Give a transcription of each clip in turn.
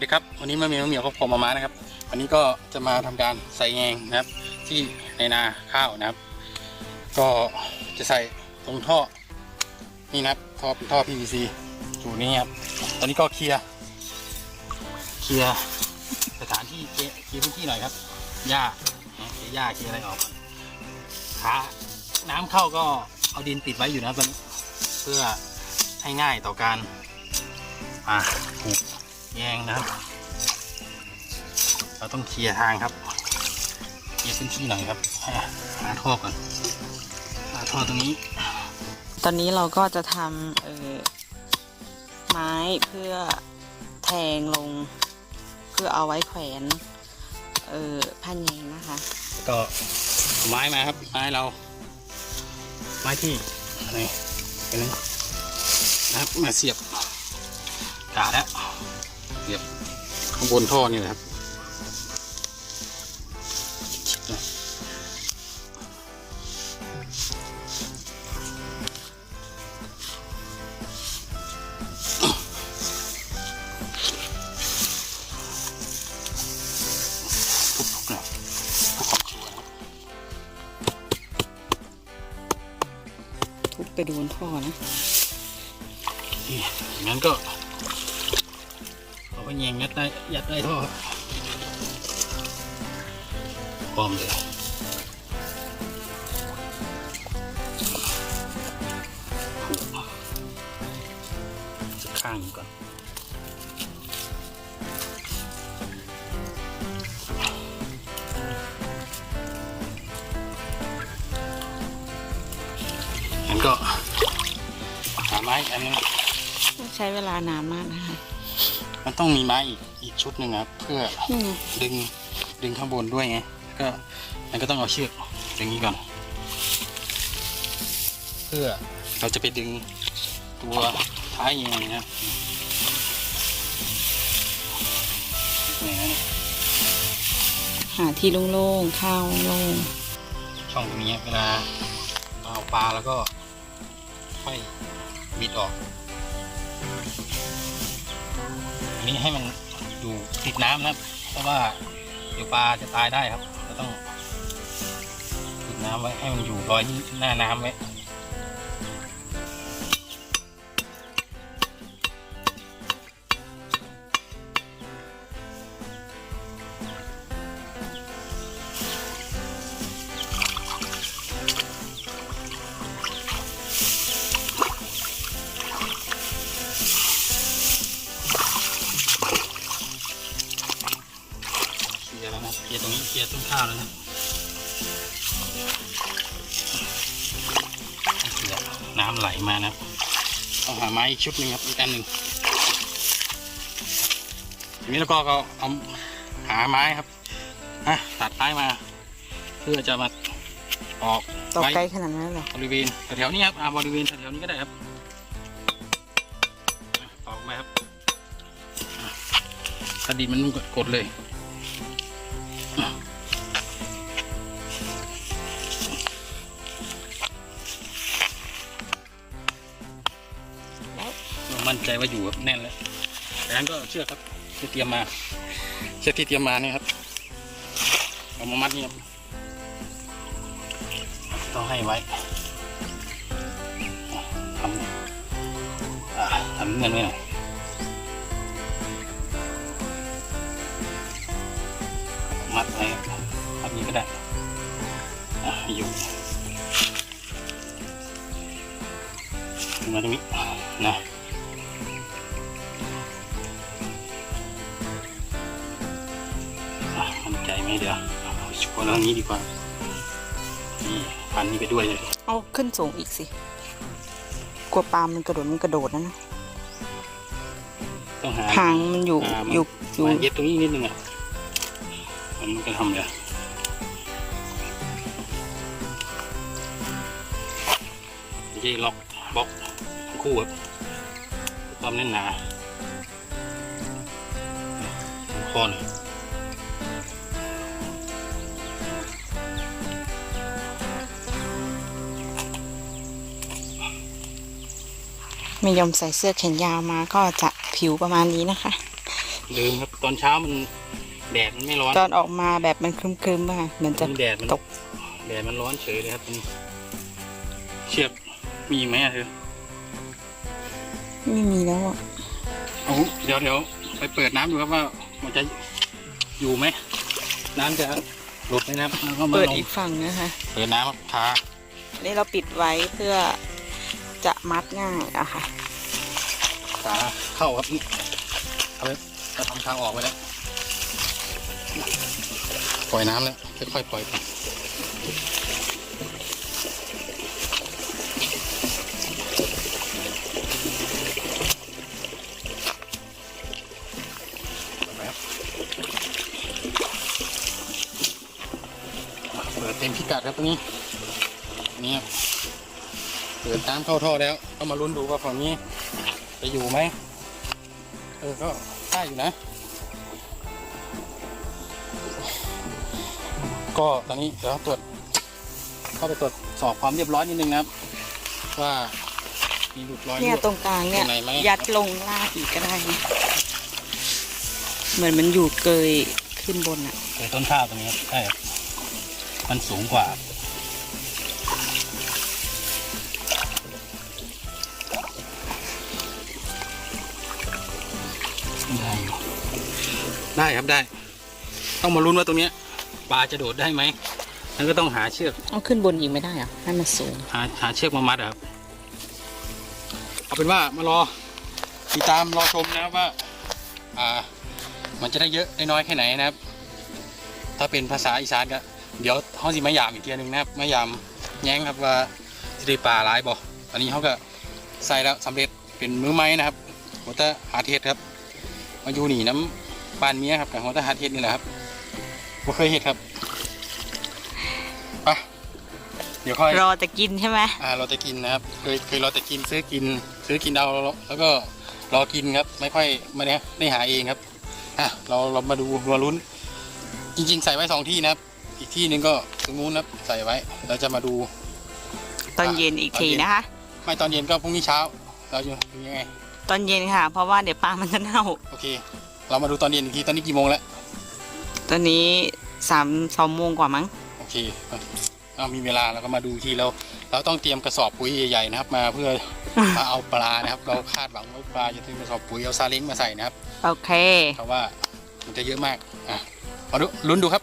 ดีครับ วันนี้มาเมียวเหมียวกับผมมามานะครับ วันนี้ก็จะมาทำการใส่แงงนะครับ ที่ในนาข้าวนะครับ ก็จะใส่ตรงท่อนี่นะครับท่อเป็นท่อ PVC อยู่นี่ครับ ตอนนี้ก็เคลียร์เคลียร์สถานที่เคลียร์พื้นที่หน่อยครับหญ้าเคลียร์หญ้าเคลียร์อะไรออกขาน้ำเข้าก็เอาดินปิดไว้อยู่นะครับตอนนี้เพื่อให้ง่ายต่อการอ่าปลูก แยงนะครับ เราต้องเคลียร์ทางครับเคลียร์พื้นที่หน่อยครับอ่าหาท่อก่อนหาท่อตรงนี้ ตอนนี้เราก็จะทำเอ่อไม้เพื่อแทงลง เพื่อเอาไว้แขวนเอ่อผ้าเยงนะคะ ก็เอาไม้มาครับไม้เรา ไม้ที่อะไรเป็นไงนะครับมาเสียบกาแล้วเสียบข้างบนท่อนี่แหละครับชิดๆหน่อยทุบๆหน่อยเพื่อความชัวร์นะครับทุบไปโดนท่อนะนี่อย่างนั้นก็ เอาไปแยงยัดได้ยัดได้ท่อพร้อมเลยผูกสักข้างก่อนงั้นก็หาไม้อีกอันนึงใช้เวลานานมากนะคะ มันต้องมีไม้อีกอีกชุดหนึ่งครับ เพื่อนี่ไงดึงดึงข้างบนด้วยไงก็มันก็ต้องเอาเชือกอย่างนี้ก่อน เพื่อเราจะไปดึงตัวท้ายยังไงนะครับนี่นะหาที่โล่งๆข้าวโล่งช่องตรงนี้เวลาเราเอาปลาแล้วก็ค่อยบิดออก อันนี้ให้มันอยู่ติดน้ำนะครับเพราะว่าเดี๋ยวปลาจะตายได้ครับ ก็ต้องติดน้ำไว้ให้มันอยู่ลอยหน้าน้ำไว้ เอาหาไม้อีกชุดหนึ่งครับอีกอันหนึ่งทีนี้แล้วก็เอาเอาหาไม้ครับอะตัดไม้มา เพื่อจะมาออกๆต่อไว้ไกลขนาดนั้นเลยเหรอบริเวณแถวๆนี้ครับอ่าบริเวณแถวๆนี้ก็ได้ครับอะออกมาครับอะถ้าดินมันกดเลย มั่นใจว่าอยู่ครับแน่นแล้วจากนั้นก็เชือกครับที่เตรียมมา เชือกที่เตรียมมาเนี่ยครับเอามามัดนี่ครับต้องให้ไว้ทำทำเงินไว้หน่อยมัดไว้ครับมัดนี้ก็ได้อะอยู่มาตรงนี้นะ นใจไหมเดี๋ยวเอาชัวร์แล้วทางนี้ดีกว่านี่พันนี้ไปด้วยเลยเอาขึ้นสูงอีกสิกลัวปลามันกระโดดมันกระโดดนะนะต้องหาหางมันอยู่อ่ามันอยู่อยู่มาเย็ดตรงนี้นิดนึงอะมันก็ทำเลยไม่ใช่ล็อกบล็อกทั้งคู่ครับความแน่นหนาคอหน่อ ไม่ยอมใส่เสื้อแขนยาวมาก็จะผิวประมาณนี้นะคะลืมครับตอนเช้ามันแดดมันไม่ร้อน ตอนออกมาแบบมันครึมๆป่ะคะเหมือนจะมันแดดมันตกแดดมันร้อนเฉยเลยครับตรงนี้เชือกมีอีกไหมอะเธอไม่มีแล้วอะเอาเดี๋ยวเดี๋ยวไปเปิดน้ำดูครับว่ามันจะอยู่ไหมน้ำจะหลุดไหมนะครับแล้วก็มาเปิดลงอีกฝั่งนะคะ เปิดน้ำครับทาอันนี้เราปิดไว้เพื่อ จะมัดง่ายอะค่ะทาเข้าครับนี่เอาไปจะทำทางออกไปแล้ว ปล่อยน้ำแล้วค่อยๆปล่อยไปเปิดเต็มพิกัดครับตรงนี้นี่ครับ เปิดน้ำเข้าท่อแล้ว ก็มาลุ้นดูว่าฝั่งนี้จะอยู่ไหม เออ ก็ได้อยู่นะ ก็ตอนนี้เดี๋ยวตรวจเข้าไปตรวจสอบความเรียบร้อยนิดนึงนะครับ ว่ามีหลุดรอยเนี่ยรั่วตรงกลางเนี่ยตรงไหนไหมยัดลงลากอีกก็ได้นะเหมือนมันอยู่เกยขึ้นบนอะเจอต้นข้าวตรงนี้ครับใช่ครับมันสูงกว่า ได้ครับได้ ต้องมาลุ้นว่าตรงเนี้ยปลาจะโดดได้ไหมนั่นก็ต้องหาเชือกเอาขึ้นบนอีกไม่ได้เหรอะให้มันสูง หาหาเชือกมามัดอะครับ เอาเป็นว่ามารอติดตามรอชมนะครับว่า อ่า มันจะได้เยอะได้น้อยแค่ไหนนะครับ ถ้าเป็นภาษาอีสานก็เดี๋ยวเขาสิมายามอีกทีหนึงนะครับมายามแย้งครับว่าจะได้ปลาหลายบ่อันนี้เขาก็ใส่แล้วสำเร็จเป็นมือไม้นะครับหัวตะหาเทศครับ มาอยู่หนีน้ำ ปานเมียครับกับหัวตะหาเทศนี่แหละครับบ่เคยเห็ดครับไปเดี๋ยวค่อยรอจะกินใช่ไหมอ่าเราจะกินนะครับเคยเคยเราจะกินซื้อกิน ซื้อกินเอาแล้วแล้วก็รอกินครับ ไม่ค่อยไม่ได้ได้หาเองครับอะเราเรามาดูมาลุ้น จริง ๆ ใส่ไว้สองที่นะครับ อีกที่หนึ่งก็ตรงนู้นนะครับใส่ไว้ เราจะมาดู ตอนเย็นอีกทีตอนเย็นนะคะ ไม่ตอนเย็นก็พรุ่งนี้เช้า เราจะดูยังไง ตอนเย็นค่ะ เพราะว่าเดี๋ยวปลามันจะเน่า โอเค เรามาดูตอนเย็นอีกทีตอนนี้กี่โมงแล้วตอนนี้สามสองโมงกว่ามั้งโอเคเอามีเวลาเราก็มาดูทีเราเราต้องเตรียมกระสอบปุ๋ยใหญ่ๆนะครับ มาเพื่อมาเอาปลานะครับ เราคาดหวังว่าปลาจะถึงกระสอบปุ๋ยเอาซาเล้งมาใส่นะครับโอเคเพราะว่ามันจะเยอะมากอะมาดูลุ้นดูครับ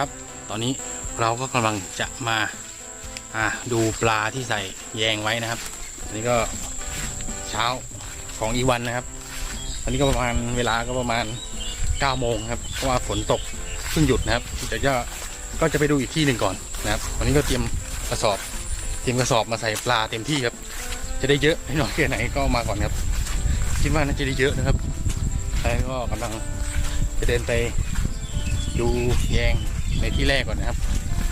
ครับ ตอนนี้เราก็กำลังจะมาอะดูปลาที่ใส่แยงไว้นะครับ อันนี้ก็เช้าของอีวันนะครับ อันนี้ก็ประมาณเวลาก็ประมาณ9โมงครับเพราะว่าฝนตกเพิ่งหยุดนะครับเดี๋ยวจะก็จะไปดูอีกที่หนึ่งก่อนนะครับวันนี้ก็เตรียมกระสอบ เตรียมกระสอบมาใส่ปลาเต็มที่ครับ จะได้เยอะได้น้อยแค่ไหนก็มาก่อนครับ คิดว่าน่าจะได้เยอะนะครับแล้วก็กำลังจะเดินไปดูแยง ในที่แรกก่อนนะครับ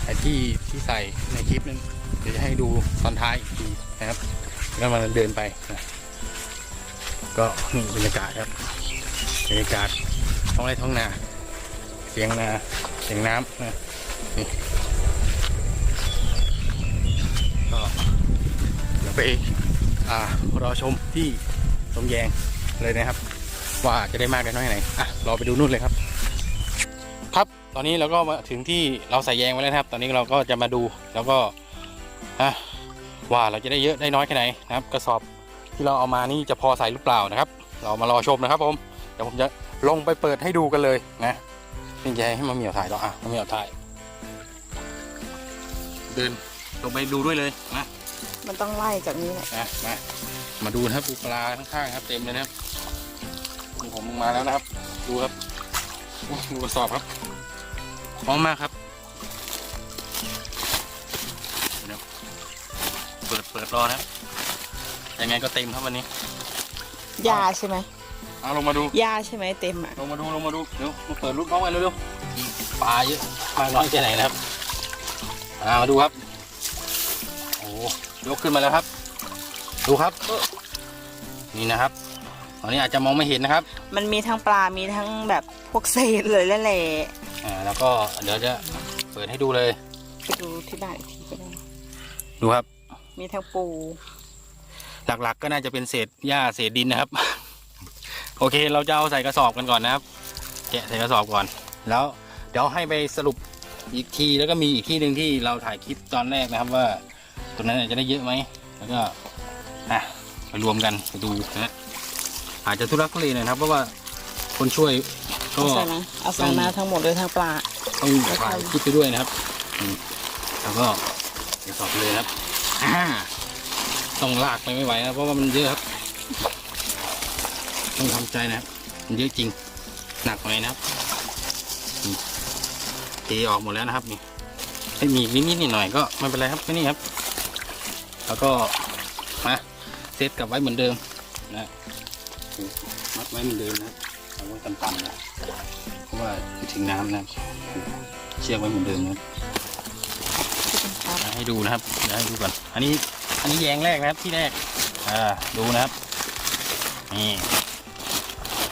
ไอ้ที่ที่ใส่ในคลิปนั้นเดี๋ยวจะให้ดูตอนท้ายอีกทีนะครับแล้วมันเดินไปนะก็นี่บรรยากาศครับบรรยากาศท้องไร่ท้องนา เสียงนาเสียงน้ำนะนี่ก็เดี๋ยวไปอ่ารอชมที่ตรงแยงเลยนะครับ ว่าจะได้มากได้น้อยไหนอะรอไปดูนู่นเลยครับ ตอนนี้เราก็มาถึงที่เราใส่แยงไว้แล้วนะครับ ตอนนี้เราก็จะมาดูแล้วก็อะว่าเราจะได้เยอะได้น้อยแค่ไหนนะครับ กระสอบที่เราเอามานี่จะพอใส่หรือเปล่านะครับ เรามารอชมนะครับผมเดี๋ยวผมจะลงไปเปิดให้ดูกันเลยนะนี่จะให้มาเหมียวถ่ายต่ออะมาเหมียวถ่าย เดินลงไปดูด้วยเลยนะมันต้องไล่จากนี้แหละนะมามาดูนะครับดูปลาข้างๆครับ เต็มเลยนะครับนี่ผมลงมาแล้วนะครับ ดูครับโอ้ดูกระสอบครับ พร้อมมากครับเดี๋ยวเปิดเปิดรอนะครับยังไงก็เต็มครับวันนี้ยาใช่ไหมเอาลงมาดูยาใช่ไหมเต็มอะลงมาดูลงมาดูเดี๋ยวมาเปิดรูปน้องกันเร็วๆปลาเยอะมากน้อยแค่ไหนนะครับอ่ามาดูครับโอ้ยกขึ้นมาแล้วครับ ดูครับ นี่นะครับ ตอนนี้อาจจะมองไม่เห็นนะครับ มันมีทั้งปลา มีทั้งแบบพวกเศษเลยแหละอ่าแล้วก็เดี๋ยวจะเปิดให้ดูเลย ไปดูที่บ้านอีกทีก็ได้ ดูครับ มีทั้งปู หลักๆก็น่าจะเป็นเศษหญ้าเศษดินนะครับ โอเค เราจะเอาใส่กระสอบกันก่อนนะครับ แกะใส่กระสอบก่อน แล้วเดี๋ยวให้ไปสรุปอีกทีแล้วก็มีอีกที่หนึ่งที่เราถ่ายคลิปตอนแรกนะครับว่าตัวนั้นจะได้เยอะไหมแล้วก็อะไปรวมกันไปดูนะฮะ อาจจะทุรักทุเลหน่อยนะครับ เพราะว่าคนช่วยก็เอาใส่มาเอาใส่มาทั้งหมดเลยทั้งปลาต้องถ่ายคลิปไปด้วยนะครับอืมแล้วก็กระสอบเลยนะครับอ่าต้องลากไปไม่ไหวนะเพราะว่ามันเยอะครับต้องทำใจนะครับมันเยอะจริงหนักหน่อยนะครับนี่เทออกหมดแล้วนะครับนี่ไม่มีนิดนิดๆหน่อยๆก็ไม่เป็นไรครับไม่นี่ครับ แล้วก็มาเซตกลับไว้เหมือนเดิมนะ มัดไว้เหมือนเดิมนะครับเอาไว้ต่ำๆนะเพราะว่าถึงน้ำนะเชือกไว้เหมือนเดิมนะครับให้ดูนะครับเดี๋ยวให้ดูก่อนอันนี้อันนี้แยงแรกนะครับที่แรกอ่าดูนะครับนี่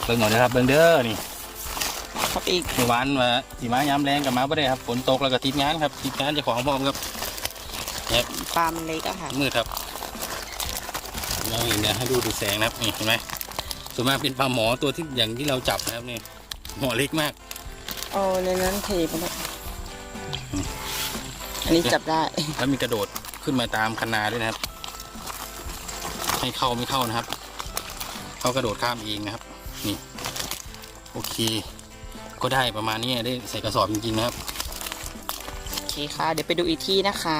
เบิ่งหน่อยนะครับเบิ่งเด้อนี่ครับอีกเมื่อวานมาสีม้ายามแรงกับมาไม่ได้ครับฝนตกแล้วก็ติดงานครับติดงานจะของพร้อมครับปลามันเล็กอะค่ะมืดครับเราเห็นเนี่ยให้ดูดูแสงนะครับนี่เห็นไหม ส่วนมากเป็นปลาหมอตัวที่อย่างที่เราจับนะครับนี่หมอเล็กมากเอาในนั้นเทไปแล้วอันนี้จับได้ แล้วมีกระโดดขึ้นมาตามคันนาด้วยนะครับ ให้เข้าไม่เข้านะครับ เขากระโดดข้ามเองนะครับ นี่ โอเค ก็ได้ประมาณนี้ได้ใส่กระสอบจริงๆนะครับ โอเคค่ะ เดี๋ยวไปดูอีกที่นะคะ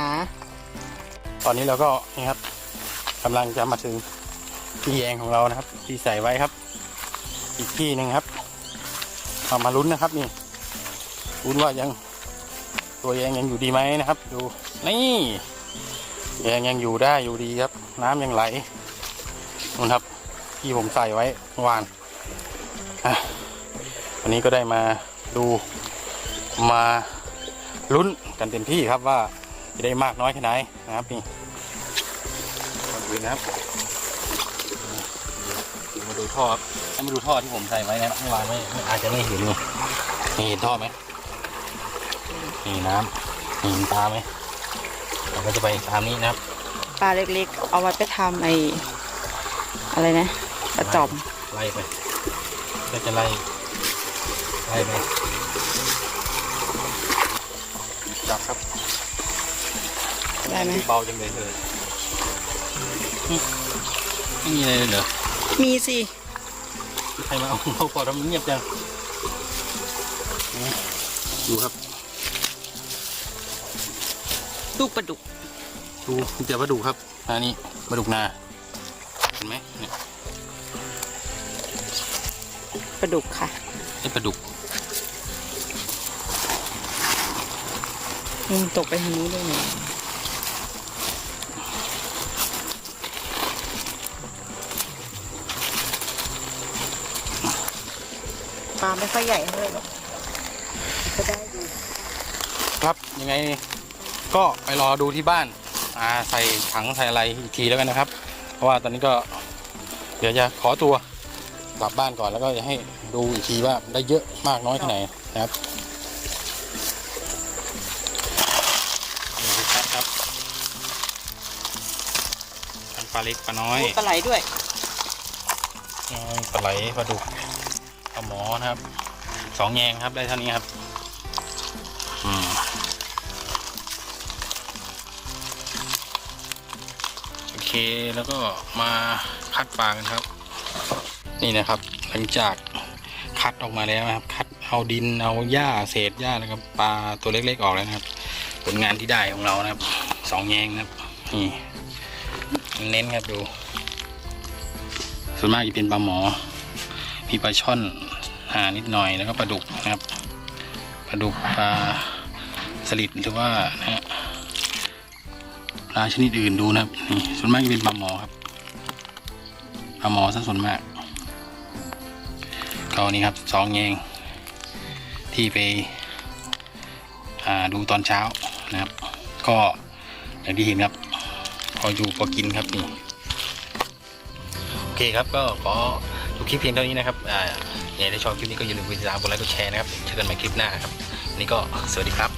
ตอนนี้เราก็นี่ครับกำลังจะมาถึง ที่แยงของเรานะครับ ที่ใส่ไว้ครับ อีกที่หนึ่งครับเอามาลุ้นนะครับนี่ลุ้นว่ายังตัวแยงยังอยู่ดีไหมนะครับ ดูนี่แยงยังอยู่ได้อยู่ดีครับ น้ำยังไหลนู่นครับ ที่ผมใส่ไว้เมื่อวานวันนี้ก็ได้มาดูมาลุ้นกันเต็มที่ครับว่าจะได้มากน้อยแค่ไหนนะครับนี่ก่อนอื่นะครับ ดูท่อครับให้มาดูท่อที่ผมใส่ไว้นะเมื่อวานไม่ไม่อาจจะไม่เห็นนี่นี่เห็นท่อไหมนี่น้ำนี่เห็นตาไหมเราก็จะไปตามนี้นะครับปลาเล็กๆ เอาไว้ไปทำไอ้อะไรนะปลาจอมไล่ไปก็จะไล่ไล่ไปจับครับได้ไหมเบาจังเลยเธอหึไม่มีอะไรเลยเหรอ มีสิ ใครมาเอาเราพอทำเงียบจังดูครับ ลูกปลาดุก ดูมีแต่ปลาดุกครับอันนี้ปลาดุกนาเห็นไหมเนี่ยปลาดุกค่ะไอ้ปลาดุกอืมตกไปทางนี้ด้วยเนี่ ปลาไม่ค่อยใหญ่เท่าไหร่หรอกก็ได้ดูครับยังไงก็ไปรอดูที่บ้านอ่าใส่ถังใส่อะไรอีกทีแล้วกันนะครับ เพราะว่าตอนนี้ก็เดี๋ยวจะขอตัวกลับบ้านก่อนแล้วก็จะให้ดูอีกทีว่าได้เยอะมากน้อยแค่ไหนนะครับนี่คือชัดครับทั้งปลาเล็กปลาน้อยโอ้ปลาไหลด้วย อืมปลาไหลปลาดุก ปลาหมอนะครับสองแยงครับได้เท่านี้ครับอืมโอเคแล้วก็มาคัดปลากันครับ นี่นะครับ หลังจากคัดออกมาแล้วนะครับ คัดเอาดินเอาหญ้าเศษหญ้าแล้วก็ปลาตัวเล็กๆออกแล้วนะครับ ผลงานที่ได้ของเรานะครับสองแยงนะครับนี่เน้นครับดูส่วนมากจะเป็นปลาหมอ มีปลาช่อนหานิดหน่อยแล้วก็ปลาดุกนะครับปลาดุกปลาสลิดหรือว่านะฮะปลาชนิดอื่นดูนะครับนี่ส่วนมากจะเป็นปลาหมอครับปลาหมอซะส่วนมากก็นี่ครับสองแยงที่ไปดูตอนเช้านะครับ ก็อย่างที่เห็นครับพออยู่พอกินครับนี่โอเคครับก็ขอ ดูคลิปเพียงเท่านี้นะครับอ่าเนี่ยถ้ชอบคลิปนี้ก็อย่าลืมกดติดตามกดไลค์กดแชร์นะครับเจอกันใหม่คลิปหน้าครับวันนี้ก็สวัสดีครับ